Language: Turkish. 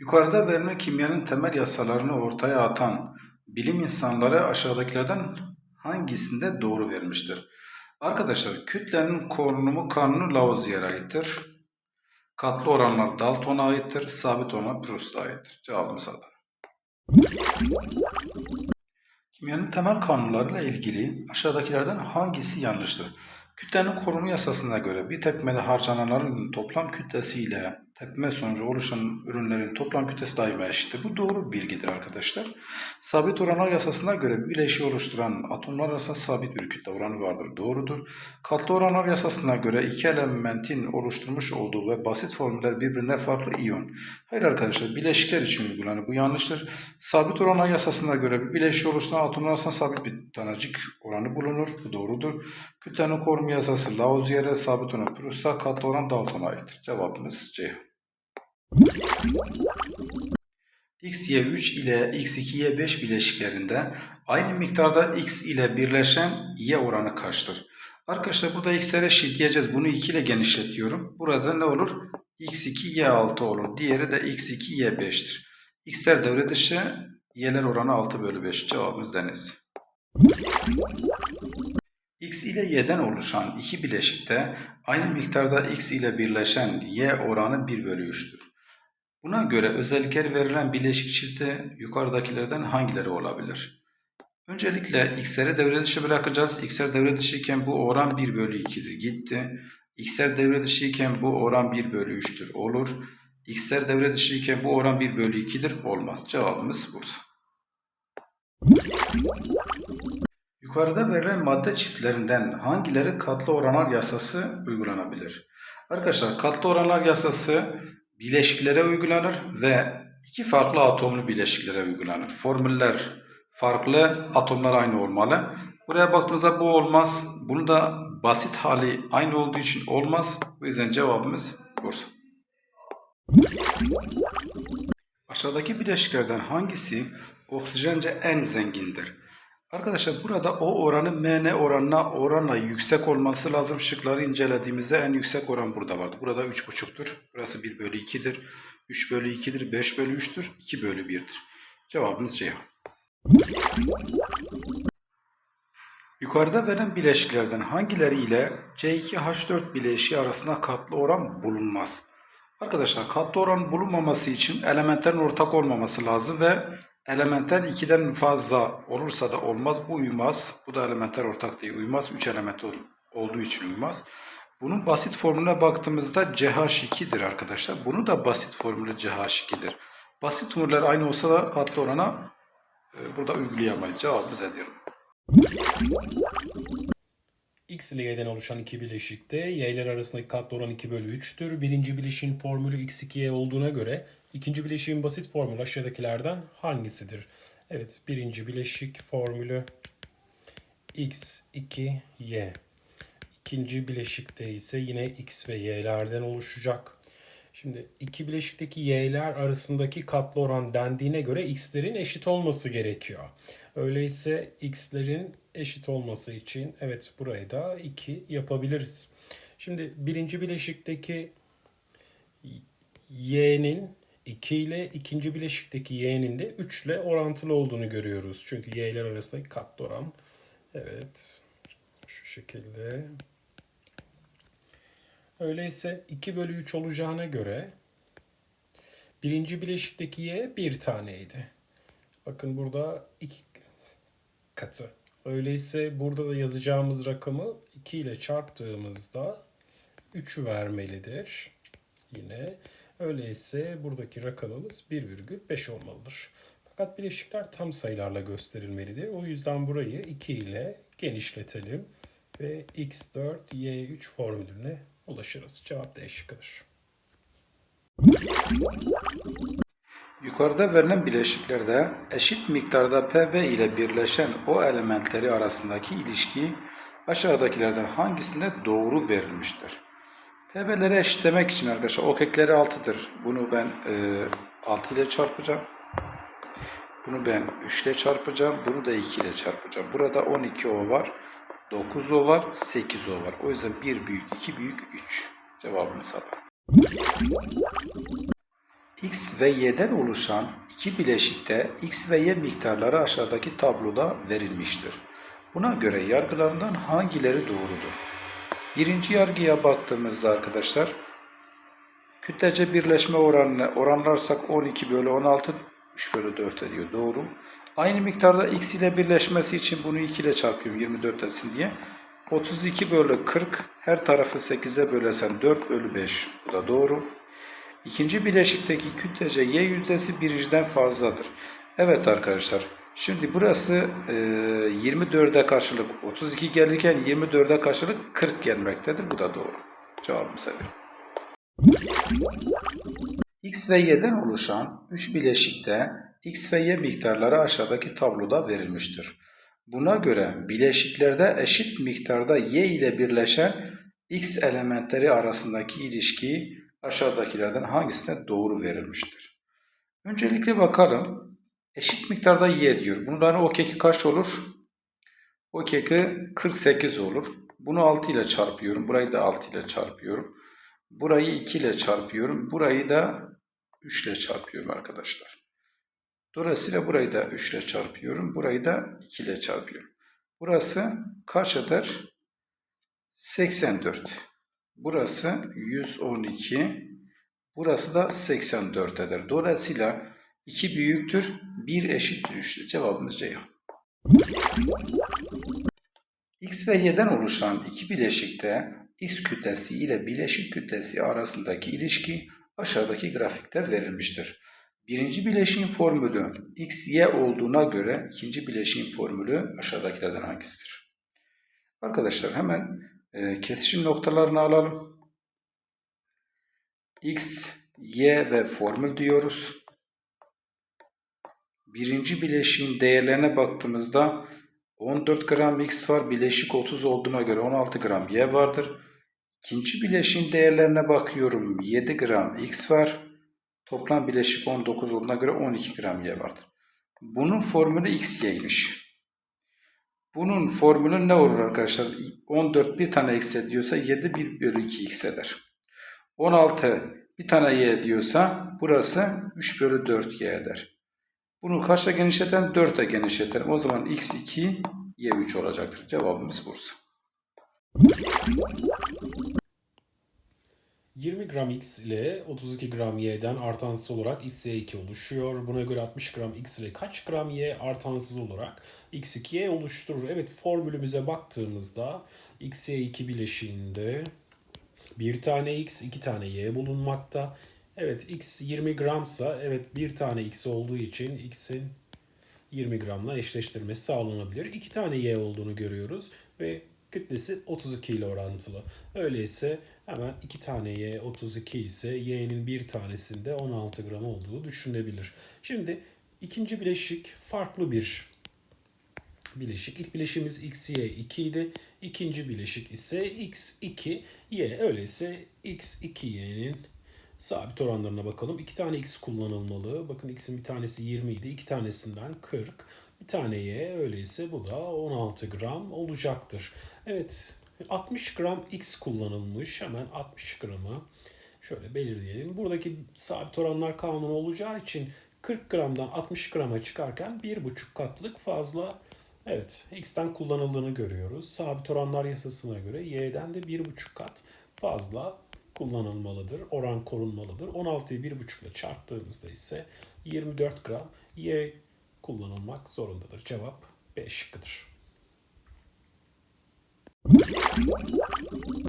Yukarıda verilen kimyanın temel yasalarını ortaya atan bilim insanları aşağıdakilerden hangisinde doğru vermiştir? Arkadaşlar kütlenin korunumu kanunu Lavoisier'e aittir. Katlı oranlar Dalton'a aittir. Sabit oranlar Proust'a aittir. Cevabımız Adana. Kimyanın temel kanunlarıyla ilgili aşağıdakilerden hangisi yanlıştır? Kütlenin korunumu yasasına göre bir tepmede harcananların toplam kütlesiyle tepme sonucu oluşan ürünlerin toplam kütlesi daima eşittir. Bu doğru bilgidir arkadaşlar. Sabit oranlar yasasına göre bir bileşiği oluşturan atomlar arasında sabit bir kütle oranı vardır. Doğrudur. Katlı oranlar yasasına göre iki elementin oluşturmuş olduğu ve basit formüller birbirinden farklı iyon. Hayır arkadaşlar bileşikler için uygulanır. Bu yanlıştır. Sabit oranlar yasasına göre bir bileşiği oluşturan atomlar arasında sabit bir tanecik oranı bulunur. Bu doğrudur. Kütlenin korumu yasası Lavoisier'e, sabit oran Proust'a, katlı oran Dalton'a aittir. Cevabımız C. XY3 ile X2Y5 bileşiklerinde aynı miktarda X ile birleşen Y oranı kaçtır? Arkadaşlar burada X'lere eşit diyeceğiz. Bunu 2 ile genişletiyorum. Burada ne olur? X2Y6 olur. Diğeri de X2Y5'tir. X'ler devre dışı, Y'ler oranı 6 bölü 5. Cevabımız deniz. X ile Y'den oluşan iki bileşikte aynı miktarda X ile birleşen Y oranı 1 bölü 3'tür. Buna göre özellikleri verilen bileşik çifti yukarıdakilerden hangileri olabilir? Öncelikle x'leri devre dışı bırakacağız. x'ler devre dışı iken bu oran 1 bölü 2'dir. Gitti. x'ler devre dışı iken bu oran 1 bölü 3'tür. Olur. x'ler devre dışı iken bu oran 1 bölü 2'dir. Olmaz. Cevabımız Bursa. Yukarıda verilen madde çiftlerinden hangileri katlı oranlar yasası uygulanabilir? Arkadaşlar katlı oranlar yasası bileşiklere uygulanır ve iki farklı atomlu bileşiklere uygulanır. Formüller farklı, atomlar aynı olmalı. Buraya baktığımızda bu olmaz. Bunu da basit hali aynı olduğu için olmaz. Bu yüzden cevabımız Bursa. Aşağıdaki bileşiklerden hangisi oksijence en zengindir? Arkadaşlar burada o oranı MN oranına oranla yüksek olması lazım. Şıkları incelediğimizde en yüksek oran burada vardı. Burada 3,5'tur. Burası 1 bölü 2'dir. 3 bölü 2'dir. 5 bölü 3'tür. 2 bölü 1'dir. Cevabımız C. Yukarıda verilen bileşiklerden hangileri ile C2H4 bileşiği arasında katlı oran bulunmaz? Arkadaşlar katlı oran bulunmaması için elementlerin ortak olmaması lazım ve Elementler 2'den fazla olursa da olmaz. Bu uymaz. Bu da elementer ortak değil. Uymaz. 3 element ol, olduğu için uymaz. Bunun basit formülüne baktığımızda CH2'dir arkadaşlar. Bunu da basit formülü CH2'dir. Basit formüller aynı olsa da katlı orana e, burada uygulayamayız. Cevabımız ediyorum. X ile Y'den oluşan iki bileşikte Y'ler arasındaki katlı oran 2 bölü 3'tür. Birinci bileşiğin formülü X2Y olduğuna göre ikinci bileşiğin basit formülü aşağıdakilerden hangisidir? Evet birinci bileşik formülü X2Y. İkinci bileşikte ise yine X ve Y'lerden oluşacak. Şimdi iki bileşikteki y'ler arasındaki katlı oran dendiğine göre x'lerin eşit olması gerekiyor. Öyleyse x'lerin eşit olması için evet burayı da 2 yapabiliriz. Şimdi birinci bileşikteki y'nin 2 ile ikinci bileşikteki y'nin de 3 ile orantılı olduğunu görüyoruz. Çünkü y'ler arasındaki katlı oran evet şu şekilde Öyleyse 2 bölü 3 olacağına göre birinci bileşikteki y bir taneydi. Bakın burada iki katı. Öyleyse burada da yazacağımız rakamı 2 ile çarptığımızda 3'ü vermelidir. Yine öyleyse buradaki rakamımız 1,5 olmalıdır. Fakat bileşikler tam sayılarla gösterilmelidir. O yüzden burayı 2 ile genişletelim ve x4 y3 formülüne ulaşırız. Cevap D şıkkıdır. Yukarıda verilen bileşiklerde eşit miktarda Pb ile birleşen o elementleri arasındaki ilişki aşağıdakilerden hangisinde doğru verilmiştir? Pb'leri eşitlemek için arkadaşlar ok ekleri 6'dır. Bunu ben e, 6 ile çarpacağım. Bunu ben 3 ile çarpacağım. Bunu da 2 ile çarpacağım. Burada 12 O var. 9 O var. 8 O var. O yüzden 1 büyük, 2 büyük, 3. Cevabımız Adana. X ve y'den oluşan iki bileşikte x ve y miktarları aşağıdaki tabloda verilmiştir. Buna göre yargılarından hangileri doğrudur? Birinci yargıya baktığımızda arkadaşlar kütlece birleşme oranını oranlarsak 12 bölü 16 3 bölü 4 ediyor. Doğru. Aynı miktarda x ile birleşmesi için bunu 2 ile çarpıyorum 24 etsin diye. 32 bölü 40 her tarafı 8'e bölesen 4 bölü 5. Bu da doğru. İkinci bileşikteki kütlece y yüzdesi birinciden fazladır. Evet arkadaşlar. Şimdi burası e, 24'e karşılık 32 gelirken 24'e karşılık 40 gelmektedir. Bu da doğru. Cevabımız evet. X ve Y'den oluşan 3 bileşikte X ve Y miktarları aşağıdaki tabloda verilmiştir. Buna göre bileşiklerde eşit miktarda Y ile birleşen X elementleri arasındaki ilişki aşağıdakilerden hangisine doğru verilmiştir? Öncelikle bakalım. Eşit miktarda Y diyor. Bunların o keki kaç olur? O keki 48 olur. Bunu 6 ile çarpıyorum. Burayı da 6 ile çarpıyorum. Burayı 2 ile çarpıyorum. Burayı da 3 ile çarpıyorum arkadaşlar. Dolayısıyla burayı da 3 ile çarpıyorum. Burayı da 2 ile çarpıyorum. Burası kaç eder? 84. Burası 112. Burası da 84 eder. Dolayısıyla 2 büyüktür, 1 eşittir 3'tür. Cevabımız Ceyhan. X ve Y'den oluşan iki bileşikte X kütlesi ile bileşik kütlesi arasındaki ilişki aşağıdaki grafikte verilmiştir. Birinci bileşiğin formülü X, Y olduğuna göre ikinci bileşiğin formülü aşağıdakilerden hangisidir? Arkadaşlar hemen e, kesişim noktalarını alalım. X, Y ve formül diyoruz. Birinci bileşiğin değerlerine baktığımızda 14 gram X var. Bileşik 30 olduğuna göre 16 gram Y vardır. İkinci bileşiğin değerlerine bakıyorum. 7 gram X var. Toplam bileşik 19 olduğuna göre 12 gram Y vardır. Bunun formülü XY'ymiş. Bunun formülü ne olur arkadaşlar? 14 bir tane X ediyorsa 7 1 bölü 2 X eder. 16 bir tane Y diyorsa burası 3 bölü 4 Y eder. Bunu kaçta genişletelim? 4'e genişletelim. O zaman x2, y3 olacaktır. Cevabımız Bursa. 20 gram X ile 32 gram Y'den artansız olarak XY2 oluşuyor. Buna göre 60 gram X ile kaç gram Y artansız olarak X2Y oluşturur? Evet formülümüze baktığımızda XY2 bileşiğinde bir tane X, iki tane Y bulunmakta. Evet X 20 gramsa evet bir tane X olduğu için X'in 20 gramla eşleştirmesi sağlanabilir. İki tane Y olduğunu görüyoruz ve kütlesi 32 ile orantılı. Öyleyse hemen iki tane Y 32 ise Y'nin bir tanesinde 16 gram olduğu düşünebilir. Şimdi ikinci bileşik farklı bir bileşik. İlk bileşiğimiz XY 2 idi. İkinci bileşik ise X2 Y. Öyleyse X2Y'nin Sabit oranlarına bakalım. 2 tane x kullanılmalı. Bakın x'in bir tanesi 20 idi. 2 tanesinden 40. Bir tane y öyleyse bu da 16 gram olacaktır. Evet 60 gram x kullanılmış. Hemen 60 gramı şöyle belirleyelim. Buradaki sabit oranlar kanunu olacağı için 40 gramdan 60 grama çıkarken 1,5 katlık fazla Evet, x'ten kullanıldığını görüyoruz. Sabit oranlar yasasına göre y'den de 1,5 kat fazla kullanılmalıdır. Oran korunmalıdır. 16'yı 1,5 ile çarptığımızda ise 24 gram Y kullanılmak zorundadır. Cevap B şıkkıdır. Thank you.